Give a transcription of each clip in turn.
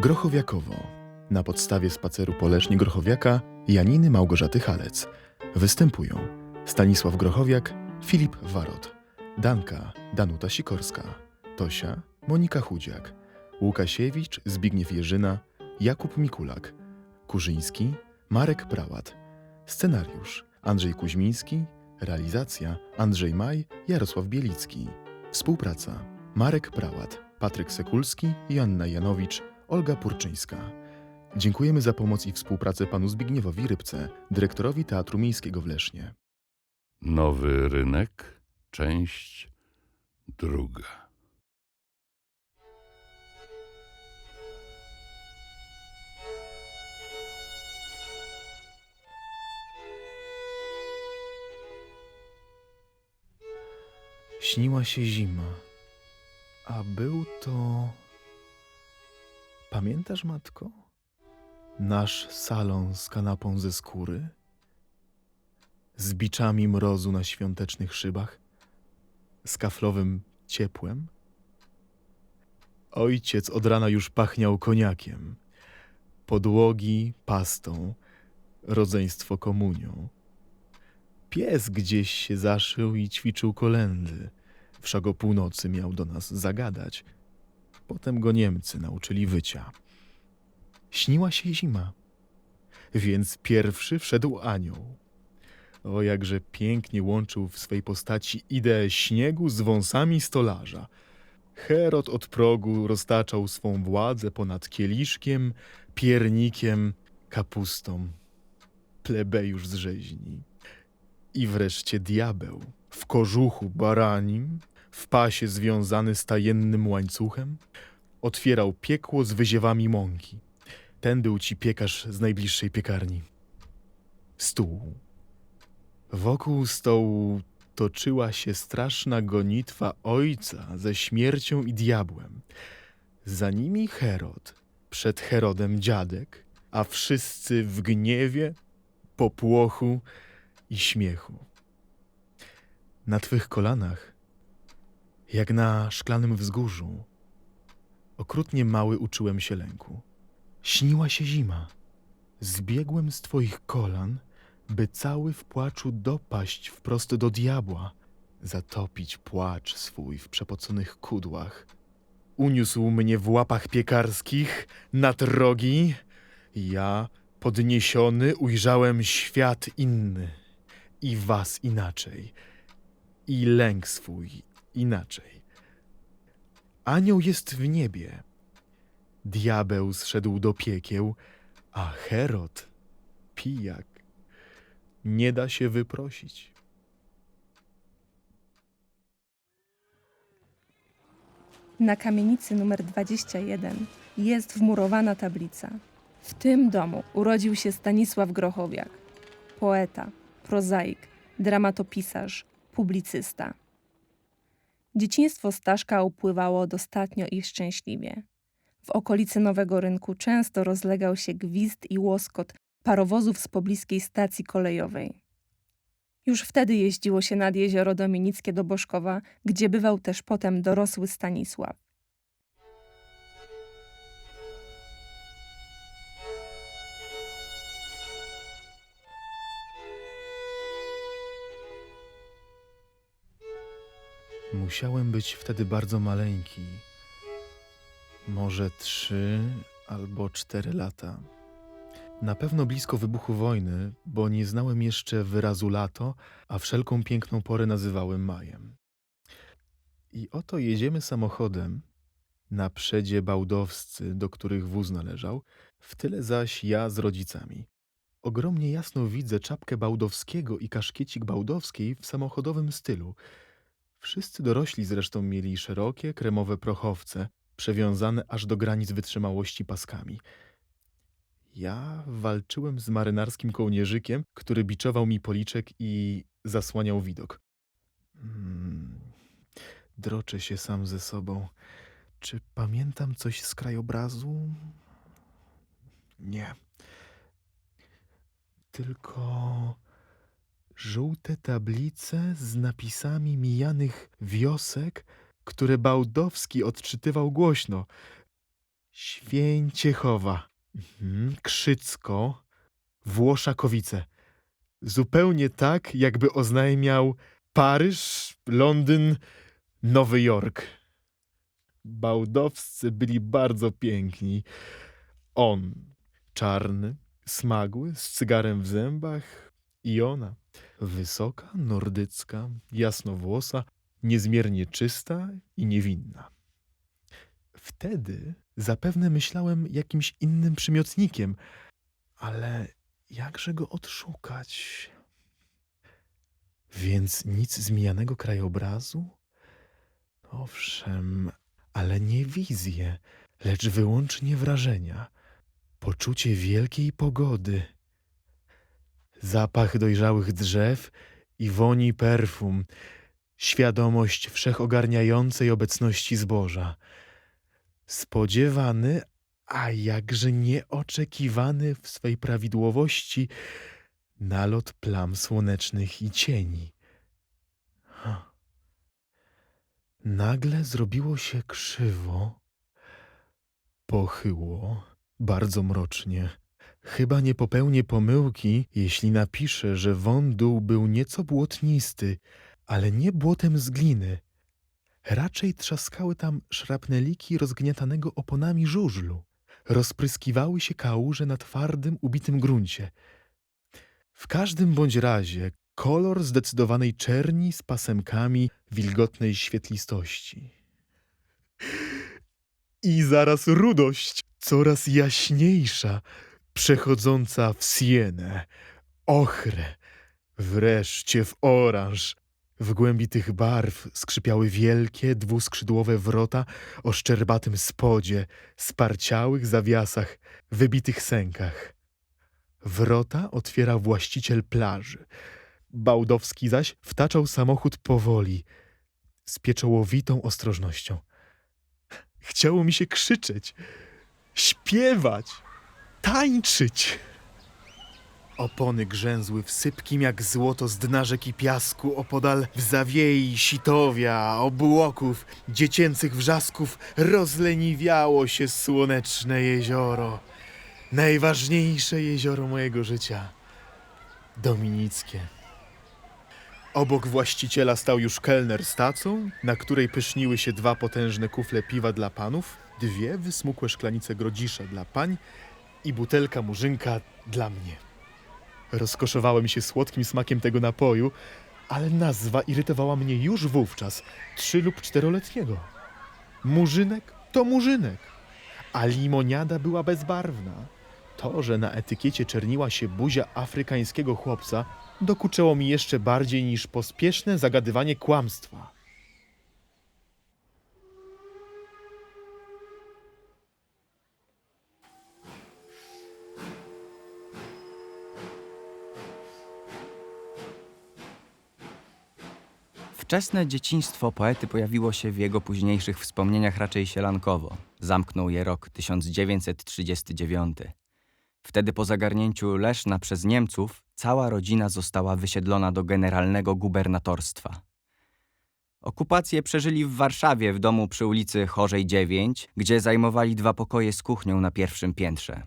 Grochowiakowo. Na podstawie spaceru po Lesznie Grochowiaka Janiny Małgorzaty Halec. Występują Stanisław Grochowiak, Filip Warot, Danka Danuta Sikorska, Tosia Monika Chudziak, Łukasiewicz Zbigniew Jerzyna, Jakub Mikulak, Kurzyński Marek Prałat, Scenariusz. Andrzej Kuźmiński, realizacja. Andrzej Maj, Jarosław Bielicki, współpraca. Marek Prałat, Patryk Sekulski, Joanna Janowicz, Olga Purczyńska. Dziękujemy za pomoc i współpracę panu Zbigniewowi Rybce, dyrektorowi Teatru Miejskiego w Lesznie. Nowy rynek, część druga. Śniła się zima, a był to. Pamiętasz, matko? Nasz salon z kanapą ze skóry? Z biczami mrozu na świątecznych szybach? Z kaflowym ciepłem? Ojciec od rana już pachniał koniakiem, podłogi pastą, rodzeństwo komunią. Pies gdzieś się zaszył i ćwiczył kolendy. Wszak o północy miał do nas zagadać. Potem go Niemcy nauczyli wycia. Śniła się zima, więc pierwszy wszedł anioł. O, jakże pięknie łączył w swej postaci ideę śniegu z wąsami stolarza. Herod od progu roztaczał swą władzę ponad kieliszkiem, piernikiem, kapustą. Plebejusz z rzeźni. I wreszcie diabeł w kożuchu baranim, w pasie związany z tajemnym łańcuchem, otwierał piekło z wyziewami mąki. Ten był ci piekarz z najbliższej piekarni. Stół. Wokół stołu toczyła się straszna gonitwa ojca ze śmiercią i diabłem. Za nimi Herod, przed Herodem dziadek, a wszyscy w gniewie, popłochu i śmiechu. Na twych kolanach, jak na szklanym wzgórzu, okrutnie mały uczyłem się lęku. Śniła się zima. Zbiegłem z twoich kolan, by cały w płaczu dopaść wprost do diabła, zatopić płacz swój w przepoconych kudłach. Uniósł mnie w łapach piekarskich nad rogi. Ja, podniesiony, ujrzałem świat inny i was inaczej, i lęk swój inaczej. Anioł jest w niebie, diabeł zszedł do piekieł, a Herod, pijak, nie da się wyprosić. Na kamienicy numer 21 jest wmurowana tablica. W tym domu urodził się Stanisław Grochowiak, poeta, prozaik, dramatopisarz, publicysta. Dzieciństwo Staszka upływało dostatnio i szczęśliwie. W okolicy Nowego Rynku często rozlegał się gwizd i łoskot parowozów z pobliskiej stacji kolejowej. Już wtedy jeździło się nad jezioro Dominickie do Boszkowa, gdzie bywał też potem dorosły Stanisław. Musiałem być wtedy bardzo maleńki. Może trzy albo cztery lata. Na pewno blisko wybuchu wojny, bo nie znałem jeszcze wyrazu lato, a wszelką piękną porę nazywałem majem. I oto jedziemy samochodem, na przedzie bałdowscy, do których wóz należał, w tyle zaś ja z rodzicami. Ogromnie jasno widzę czapkę bałdowskiego i kaszkiecik bałdowskiej w samochodowym stylu. Wszyscy dorośli zresztą mieli szerokie, kremowe prochowce, przewiązane aż do granic wytrzymałości paskami. Ja walczyłem z marynarskim kołnierzykiem, który biczował mi policzek i zasłaniał widok. Hmm. Droczę się sam ze sobą. Czy pamiętam coś z krajobrazu? Nie. Tylko żółte tablice z napisami mijanych wiosek, które Bałdowski odczytywał głośno. Święciechowa, mhm. Krzycko, Włoszakowice. Zupełnie tak, jakby oznajmiał Paryż, Londyn, Nowy Jork. Bałdowscy byli bardzo piękni. On, czarny, smagły, z cygarem w zębach i ona, wysoka, nordycka, jasnowłosa, niezmiernie czysta i niewinna. Wtedy zapewne myślałem jakimś innym przymiotnikiem, ale jakże go odszukać? Więc nic zmijanego krajobrazu? Owszem, ale nie wizje, lecz wyłącznie wrażenia. Poczucie wielkiej pogody. Zapach dojrzałych drzew i woni perfum. Świadomość wszechogarniającej obecności zboża. Spodziewany, a jakże nieoczekiwany w swej prawidłowości nalot plam słonecznych i cieni. Nagle zrobiło się krzywo, pochyło, bardzo mrocznie. Chyba nie popełnię pomyłki, jeśli napiszę, że wądół był nieco błotnisty, ale nie błotem z gliny. Raczej trzaskały tam szrapneliki rozgniatanego oponami żużlu. Rozpryskiwały się kałuże na twardym, ubitym gruncie. W każdym bądź razie kolor zdecydowanej czerni z pasemkami wilgotnej świetlistości. I zaraz rudość, coraz jaśniejsza, przechodząca w sienę, ochrę, wreszcie w oranż. W głębi tych barw skrzypiały wielkie, dwuskrzydłowe wrota o szczerbatym spodzie, sparciałych zawiasach, wybitych sękach. Wrota otwierał właściciel plaży. Bałdowski zaś wtaczał samochód powoli, z pieczołowitą ostrożnością. Chciało mi się krzyczeć, śpiewać, tańczyć. Opony grzęzły w sypkim jak złoto z dna rzeki piasku opodal w zawiei sitowia, obłoków, dziecięcych wrzasków rozleniwiało się słoneczne jezioro. Najważniejsze jezioro mojego życia. Dominickie. Obok właściciela stał już kelner z tacą, na której pyszniły się dwa potężne kufle piwa dla panów, dwie wysmukłe szklanice grodzisza dla pań i butelka murzynka dla mnie. Rozkoszowałem się słodkim smakiem tego napoju, ale nazwa irytowała mnie już wówczas, trzy lub czteroletniego. Murzynek to murzynek, a limoniada była bezbarwna. To, że na etykiecie czerniła się buzia afrykańskiego chłopca, dokuczało mi jeszcze bardziej niż pospieszne zagadywanie kłamstwa. Wczesne dzieciństwo poety pojawiło się w jego późniejszych wspomnieniach raczej sielankowo. Zamknął je rok 1939. Wtedy po zagarnięciu Leszna przez Niemców cała rodzina została wysiedlona do generalnego gubernatorstwa. Okupację przeżyli w Warszawie w domu przy ulicy Chorzej 9, gdzie zajmowali dwa pokoje z kuchnią na pierwszym piętrze.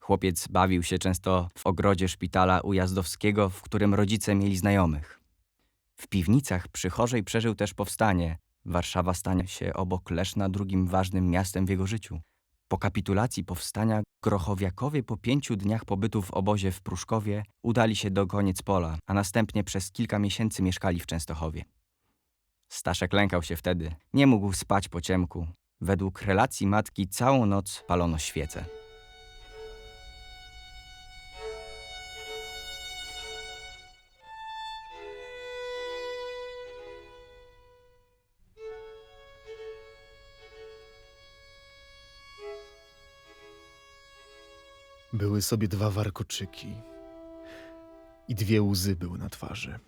Chłopiec bawił się często w ogrodzie szpitala ujazdowskiego, w którym rodzice mieli znajomych. W piwnicach przy Chorzej przeżył też powstanie. Warszawa stanie się obok Leszna drugim ważnym miastem w jego życiu. Po kapitulacji powstania Grochowiakowie po pięciu dniach pobytu w obozie w Pruszkowie udali się do koniec pola, a następnie przez kilka miesięcy mieszkali w Częstochowie. Staszek lękał się wtedy, nie mógł spać po ciemku. Według relacji matki całą noc palono świece. Były sobie dwa warkoczyki i dwie łzy były na twarzy.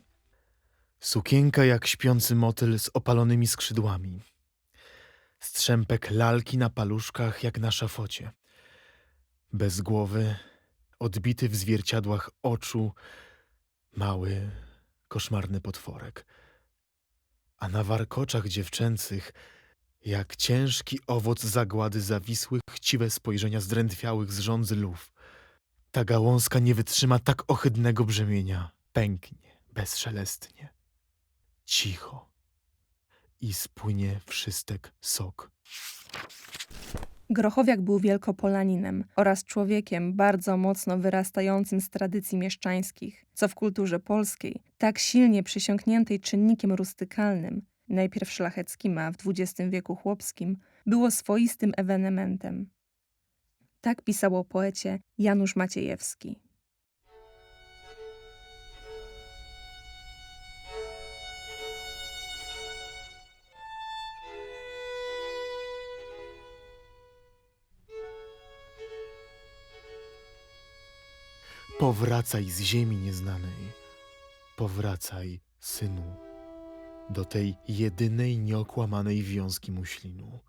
Sukienka jak śpiący motyl z opalonymi skrzydłami. Strzępek lalki na paluszkach jak na szafocie. Bez głowy, odbity w zwierciadłach oczu, mały, koszmarny potworek. A na warkoczach dziewczęcych, jak ciężki owoc zagłady zawisłych chciwe spojrzenia zdrętwiałych z rządzy lów. Ta gałązka nie wytrzyma tak ohydnego brzemienia. Pęknie bezszelestnie, cicho i spłynie wszystek sok. Grochowiak był wielkopolaninem oraz człowiekiem bardzo mocno wyrastającym z tradycji mieszczańskich, co w kulturze polskiej, tak silnie przysiągniętej czynnikiem rustykalnym, najpierw szlacheckim, a w XX wieku chłopskim, było swoistym ewenementem. Tak pisał o poecie Janusz Maciejewski. Powracaj z ziemi nieznanej, powracaj, synu, do tej jedynej nieokłamanej wiązki muślinu.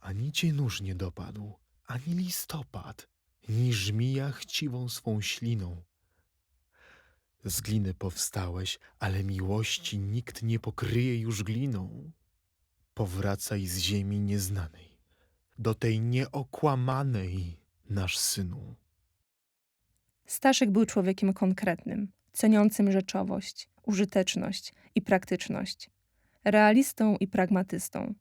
Ani cię nóż nie dopadł, ani listopad, ni żmija chciwą swą śliną. Z gliny powstałeś, ale miłości nikt nie pokryje już gliną. Powracaj z ziemi nieznanej, do tej nieokłamanej, nasz synu. Staszek był człowiekiem konkretnym, ceniącym rzeczowość, użyteczność i praktyczność, realistą i pragmatystą.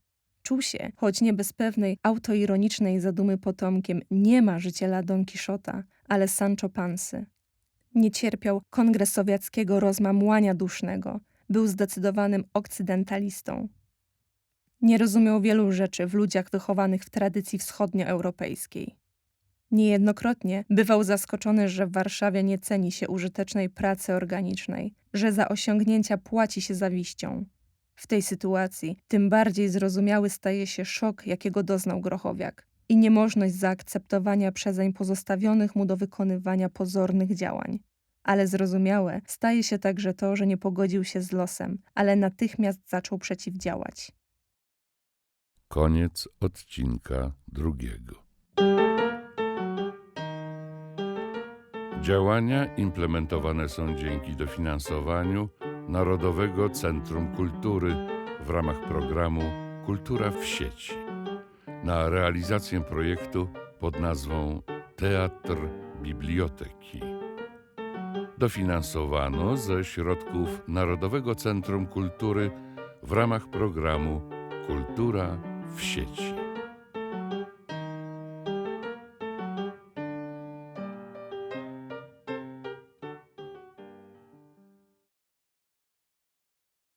Czuł się, choć nie bez pewnej autoironicznej zadumy potomkiem nie ma życiela Don Kiszota, ale Sancho Pansy. Nie cierpiał kongresowiackiego rozmamłania dusznego, był zdecydowanym okcydentalistą. Nie rozumiał wielu rzeczy w ludziach wychowanych w tradycji wschodnioeuropejskiej. Niejednokrotnie bywał zaskoczony, że w Warszawie nie ceni się użytecznej pracy organicznej, że za osiągnięcia płaci się zawiścią. W tej sytuacji tym bardziej zrozumiały staje się szok, jakiego doznał Grochowiak i niemożność zaakceptowania przezeń pozostawionych mu do wykonywania pozornych działań. Ale zrozumiałe staje się także to, że nie pogodził się z losem, ale natychmiast zaczął przeciwdziałać. Koniec odcinka drugiego. Działania implementowane są dzięki dofinansowaniu Narodowego Centrum Kultury w ramach programu Kultura w sieci. Na realizację projektu pod nazwą Teatr Biblioteki. Dofinansowano ze środków Narodowego Centrum Kultury w ramach programu Kultura w sieci.